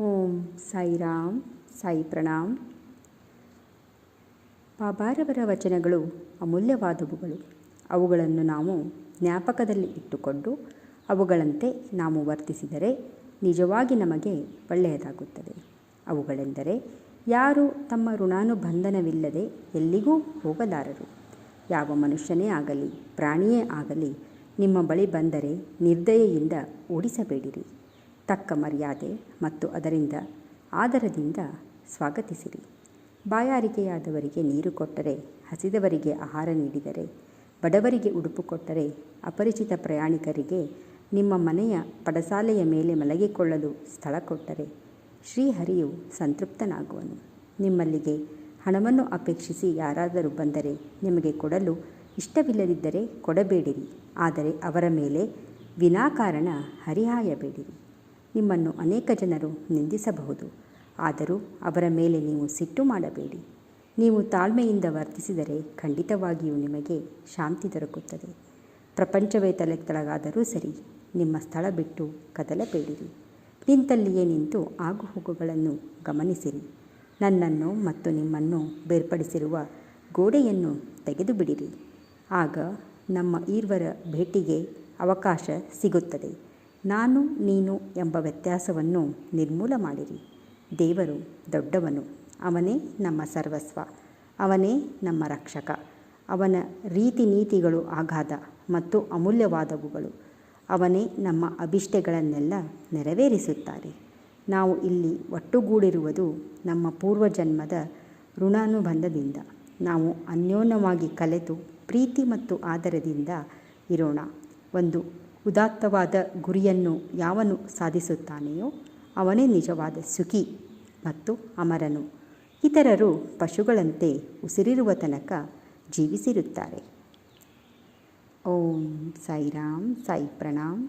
ಓಂ ಸಾಯಿರಾಮ್, ಸಾಯಿ ಪ್ರಣಾಮ್. ಬಾಬಾರವರ ವಚನಗಳು ಅಮೂಲ್ಯವಾದವುಗಳು. ಅವುಗಳನ್ನು ನಾವು ಜ್ಞಾಪಕದಲ್ಲಿ ಇಟ್ಟುಕೊಂಡು ಅವುಗಳಂತೆ ನಾವು ವರ್ತಿಸಿದರೆ ನಿಜವಾಗಿ ನಮಗೆ ಒಳ್ಳೆಯದಾಗುತ್ತದೆ. ಅವುಗಳೆಂದರೆ ಯಾರು ತಮ್ಮ ಋಣಾನುಬಂಧನವಿಲ್ಲದೆ ಎಲ್ಲಿಗೂ ಹೋಗಲಾರರು. ಯಾವ ಮನುಷ್ಯನೇ ಆಗಲಿ, ಪ್ರಾಣಿಯೇ ಆಗಲಿ, ನಿಮ್ಮ ಬಳಿ ಬಂದರೆ ನಿರ್ದಯೆಯಿಂದ ಓಡಿಸಬೇಡಿರಿ. ತಕ್ಕ ಮರ್ಯಾದೆ ಮತ್ತು ಅದರಿಂದ ಆದರದಿಂದ ಸ್ವಾಗತಿಸಿರಿ. ಬಾಯಾರಿಕೆಯಾದವರಿಗೆ ನೀರು ಕೊಟ್ಟರೆ, ಹಸಿದವರಿಗೆ ಆಹಾರ ನೀಡಿದರೆ, ಬಡವರಿಗೆ ಉಡುಪು ಕೊಟ್ಟರೆ ಅಪರಿಚಿತ ಪ್ರಯಾಣಿಕರಿಗೆ ನಿಮ್ಮ ಮನೆಯ ಪಡಸಾಲೆಯ ಮೇಲೆ ಮಲಗಿಕೊಳ್ಳಲು ಸ್ಥಳ ಕೊಟ್ಟರೆ, ಶ್ರೀಹರಿಯು ಸಂತೃಪ್ತನಾಗುವನು. ನಿಮ್ಮಲ್ಲಿಗೆ ಹಣವನ್ನು ಅಪೇಕ್ಷಿಸಿ ಯಾರಾದರೂ ಬಂದರೆ ನಿಮಗೆ ಕೊಡಲು ಇಷ್ಟವಿಲ್ಲದಿದ್ದರೆ ಕೊಡಬೇಡಿರಿ. ಆದರೆ ಅವರ ಮೇಲೆ ವಿನಾಕಾರಣ ಹರಿಹಾಯಬೇಡಿರಿ. ನಿಮ್ಮನ್ನು ಅನೇಕ ಜನರು ನಿಂದಿಸಬಹುದು. ಆದರೂ ಅವರ ಮೇಲೆ ನೀವು ಸಿಟ್ಟು ಮಾಡಬೇಡಿ. ನೀವು ತಾಳ್ಮೆಯಿಂದ ವರ್ತಿಸಿದರೆ ಖಂಡಿತವಾಗಿಯೂ ನಿಮಗೆ ಶಾಂತಿ ದೊರಕುತ್ತದೆ. ಪ್ರಪಂಚವೇ ತಲೆ ಸರಿ, ನಿಮ್ಮ ಸ್ಥಳ ಬಿಟ್ಟು ಕದಲಬೇಡಿರಿ. ನಿಂತಲ್ಲಿಯೇ ನಿಂತು ಆಗುಹೋಗುಗಳನ್ನು ಗಮನಿಸಿರಿ. ನನ್ನನ್ನು ಮತ್ತು ನಿಮ್ಮನ್ನು ಬೇರ್ಪಡಿಸಿರುವ ಗೋಡೆಯನ್ನು ತೆಗೆದುಬಿಡಿರಿ. ಆಗ ನಮ್ಮ ಈರ್ವರ ಭೇಟಿಗೆ ಅವಕಾಶ ಸಿಗುತ್ತದೆ. ನಾನು, ನೀನು ಎಂಬ ವ್ಯತ್ಯಾಸವನ್ನು ನಿರ್ಮೂಲ ಮಾಡಿರಿ. ದೇವರು ದೊಡ್ಡವನು. ಅವನೇ ನಮ್ಮ ಸರ್ವಸ್ವ. ಅವನೇ ನಮ್ಮ ರಕ್ಷಕ. ಅವನ ರೀತಿ ನೀತಿಗಳು ಅಗಾಧ ಮತ್ತು ಅಮೂಲ್ಯವಾದವುಗಳು. ಅವನೇ ನಮ್ಮ ಅಭಿಷ್ಟೆಗಳನ್ನೆಲ್ಲ ನೆರವೇರಿಸುತ್ತಾರೆ. ನಾವು ಇಲ್ಲಿ ಒಟ್ಟುಗೂಡಿರುವುದು ನಮ್ಮ ಪೂರ್ವಜನ್ಮದ ಋಣಾನುಬಂಧದಿಂದ. ನಾವು ಅನ್ಯೋನ್ಯವಾಗಿ ಕಲೆತು ಪ್ರೀತಿ ಮತ್ತು ಆದರದಿಂದ ಇರೋಣ. ಒಂದು ಉದಾತ್ತವಾದ ಗುರಿಯನ್ನು ಯಾವನು ಸಾಧಿಸುತ್ತಾನೆಯೋ ಅವನೇ ನಿಜವಾದ ಸುಖಿ ಮತ್ತು ಅಮರನು. ಇತರರು ಪಶುಗಳಂತೆ ಉಸಿರಿರುವ ತನಕ ಜೀವಿಸಿರುತ್ತಾರೆ. ಓಂ ಸಾಯಿರಾಮ್ ಸಾಯಿ ಪ್ರಣಾಮ್